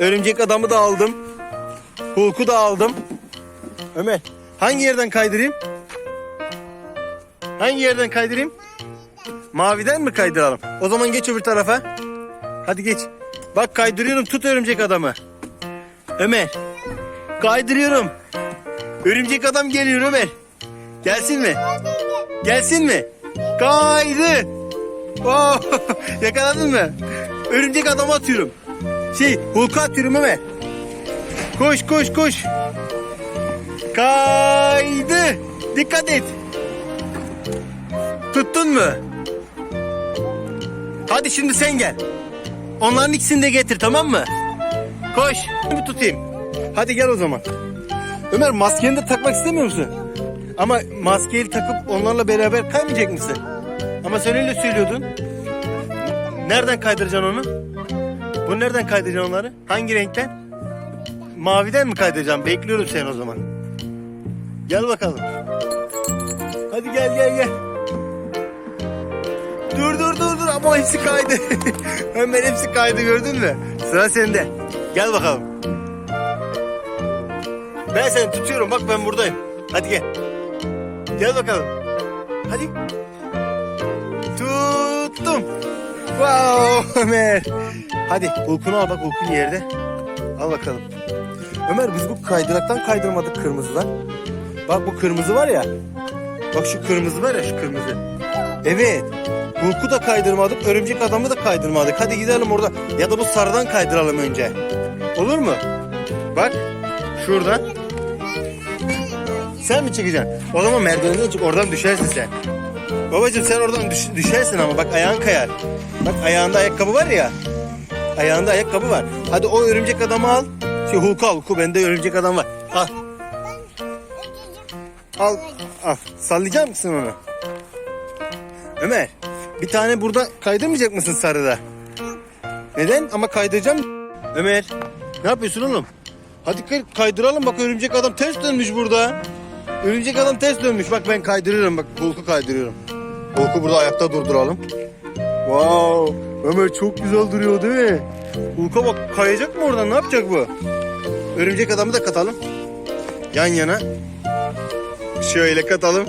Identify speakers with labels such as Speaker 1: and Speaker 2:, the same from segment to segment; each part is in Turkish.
Speaker 1: Örümcek adamı da aldım. Hulk'u da aldım. Ömer hangi yerden kaydırayım? Hangi yerden kaydırayım? Maviden mi kaydıralım? O zaman geç öbür tarafa. Hadi geç. Bak kaydırıyorum tut örümcek adamı. Ömer. Kaydırıyorum. Örümcek adam geliyor Ömer. Gelsin mi? Gelsin mi? Kaydı. Oh, yakaladın mı? Örümcek adamı atıyorum. Şey Hulk'u atıyorum Ömer. Koş koş koş. Kaydı. Dikkat et. Tuttun mu? Hadi şimdi sen gel. Onların ikisini de getir tamam mı? Koş. Bir tutayım. Hadi gel o zaman. Ömer maskeni de takmak istemiyor musun? Ama maskeyi takıp onlarla beraber kaymayacak mısın? Ama sen öyle söylüyordun. Nereden kaydıracaksın onu? Bu nereden kaydıracaksın onları? Hangi renkten? Maviden mi kaydıracaksın? Bekliyorum seni o zaman. Gel bakalım. Hadi gel gel gel. Dur dur dur dur ama hepsi kaydı. Ömer hepsi kaydı gördün mü? Sıra sende. Gel bakalım. Ben seni tutuyorum bak ben buradayım. Hadi gel. Gel bakalım. Hadi. Tuttum. Wow Ömer. Hadi Hulk'unu al bak Hulk'un yerde. Al bakalım. Ömer biz bu kaydıraktan kaydırmadık kırmızıdan. Bak bu kırmızı var ya. Bak şu kırmızı var ya şu kırmızı. Evet. Hulk'u da kaydırmadık, örümcek adamı da kaydırmadık. Hadi gidelim orada. Ya da bu sarıdan kaydıralım önce. Olur mu? Bak. Şuradan. Sen mi çıkacaksın? O zaman merdivenden çık. Oradan düşersin sen. Babacım sen oradan düş- düşersin ama bak ayağın kayar. Bak ayağında ayakkabı var ya. Ayağında ayakkabı var. Hadi o örümcek adamı al. Şey Hulk'u al. Hulk'u bende örümcek adam var. Al. Al. Al. Sallayacak mısın onu? Ömer. Bir tane burada kaydırmayacak mısın sarıda? Neden? Ama kaydıracağım. Ömer. Ne yapıyorsun oğlum? Hadi kay- kaydıralım bak örümcek adam ters dönmüş burada. Örümcek adam ters dönmüş. Bak ben kaydırıyorum bak Hulk'u kaydırıyorum. Hulk'u burada ayakta durduralım. Wow. Ömer çok güzel duruyor değil mi? Hulk'a bak kayacak mı oradan ne yapacak bu? Örümcek adamı da katalım. Yan yana. Şöyle katalım.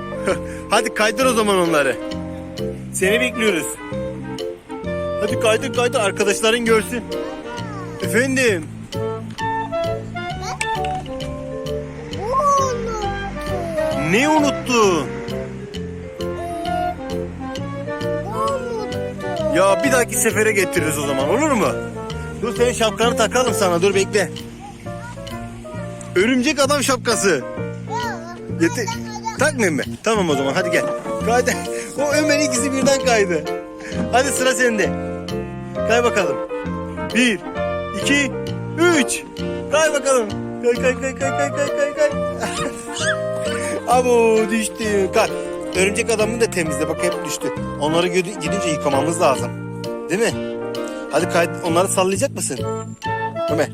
Speaker 1: Hadi kaydır o zaman onları. Seni bekliyoruz. Hadi kaydır kaydır arkadaşların görsün. Efendim. Ne unuttun? Ya bir dahaki sefere getiririz o zaman olur mu? Dur senin şapkanı takalım sana dur bekle. Örümcek adam şapkası. Yeter. Takmayayım mı? Tamam o zaman hadi gel. Kaydı. O Ömer ikisi birden kaydı. Hadi sıra sende. Kay bakalım. Bir, iki, üç. Kay bakalım. Kay kay kay kay kay kay kay kay. Abo düştü. Kalk. Örümcek adamını da temizle bak hep düştü. Onları gidince yıkamamız lazım. Değil mi? Hadi kay onları sallayacak mısın? Ömer.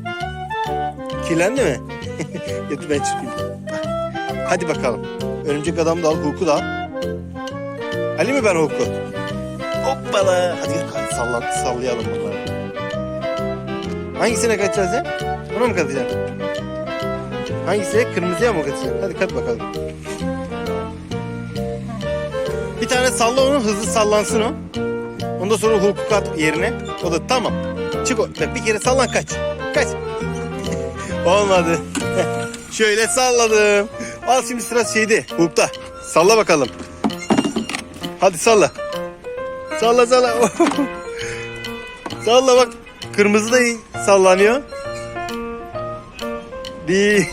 Speaker 1: Kirlendi mi? Getir ben çıkayım. Hadi bakalım. Örümcek adam da al, Hulk'u da al. Ali mi ben Hulk'u? Hoppala. Hadi gel hadi salla, sallayalım bunları. Hangisine kaçacağız ya? Buna mı kaçacaksın? Hangisine? Kırmızıya mı kaçacaksın? Hadi kat bakalım. Bir tane salla onu hızlı sallansın o. Ondan sonra Hulk'u kat yerine. O da tamam. Çık o. Bir kere sallan kaç. Kaç. Olmadı. Şöyle salladım. Al şimdi sıra şeyde. Hulk'ta. Salla bakalım. Hadi salla. Salla salla. salla bak. Kırmızı da sallanıyor. Bir.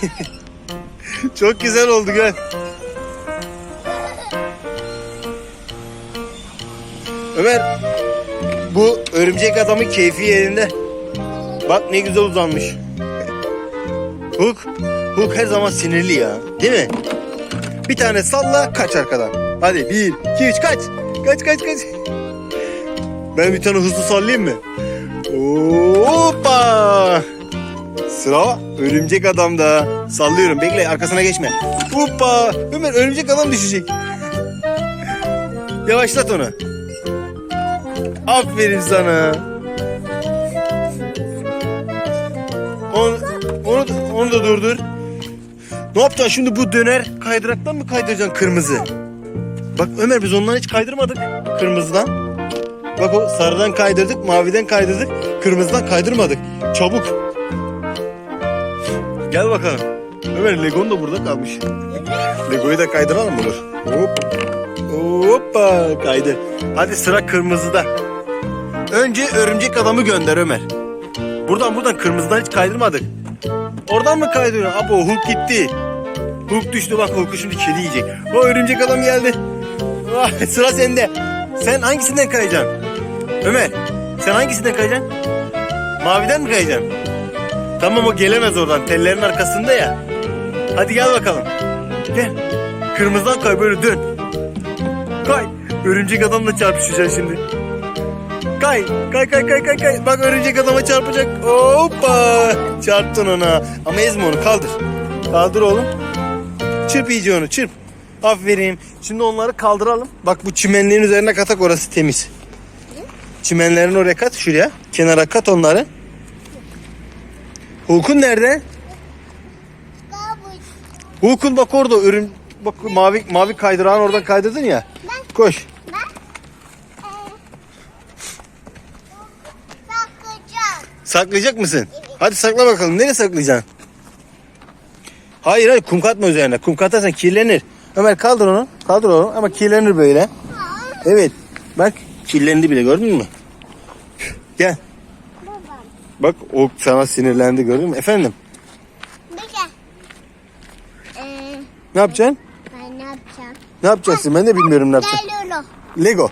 Speaker 1: Çok güzel oldu gel. Ömer. Bu örümcek adamın keyfi yerinde. Bak ne güzel uzanmış. Hulk, Hulk her zaman sinirli ya. Değil mi? Bir tane salla kaç arkadan. Hadi bir, iki, üç kaç. Kaç kaç kaç. Ben bir tane hızlı sallayayım mı? Hoppa. Sıra örümcek adamda. Sallıyorum bekle arkasına geçme. Hoppa. Ömer örümcek adam düşecek. Yavaşlat onu. Aferin sana. Onu, onu, onu da durdur. Ne yapacaksın şimdi bu döner kaydıraktan mı kaydıracaksın kırmızı? Bak Ömer biz ondan hiç kaydırmadık kırmızıdan. Bak o sarıdan kaydırdık, maviden kaydırdık, kırmızıdan kaydırmadık. Çabuk. Gel bakalım. Ömer Legon da burada kalmış. Lego'yu da kaydıralım mı? Dur. Hop. Hoppa kaydı. Hadi sıra kırmızıda. Önce örümcek adamı gönder Ömer. Buradan buradan kırmızıdan hiç kaydırmadık. Oradan mı kaydırıyor? Abo Hulk gitti. Hulk düştü bak Hulk'u şimdi kedi yiyecek. O örümcek adam geldi. Sıra sende. Sen hangisinden kayacaksın? Ömer sen hangisinden kayacaksın? Maviden mi kayacaksın? Tamam o gelemez oradan tellerin arkasında ya. Hadi gel bakalım. Gel. Kırmızıdan kay böyle dön. Kay. Örümcek adamla çarpışacaksın şimdi. Kay, kay, kay, kay, kay, kay. Bak örümcek adama çarpacak. Hoppa. Çarptın ona. Ama ezme onu kaldır. Kaldır oğlum. Çırp iyice onu çırp. Aferin. Şimdi onları kaldıralım. Bak bu çimenliğin üzerine katak orası temiz. Çimenlerin oraya kat şuraya. Kenara kat onları. Hulk'un nerede? Hulk'un bak orada örüm bak mavi mavi kaydırağın oradan kaydırdın ya. Koş. Saklayacak mısın? Hadi sakla bakalım. Nereye saklayacaksın? Hayır hayır kum katma üzerine. Kum katarsan kirlenir. Ömer kaldır onu. Kaldır onu ama kirlenir böyle. Evet. Bak kirlendi bile gördün mü? Gel. Bak o sana sinirlendi gördün mü? Efendim.
Speaker 2: Ee,
Speaker 1: ne yapacaksın?
Speaker 2: ben ne yapacağım?
Speaker 1: Ne yapacaksın? Ben de bilmiyorum ne yapacağım.
Speaker 2: Lalo.
Speaker 1: Lego.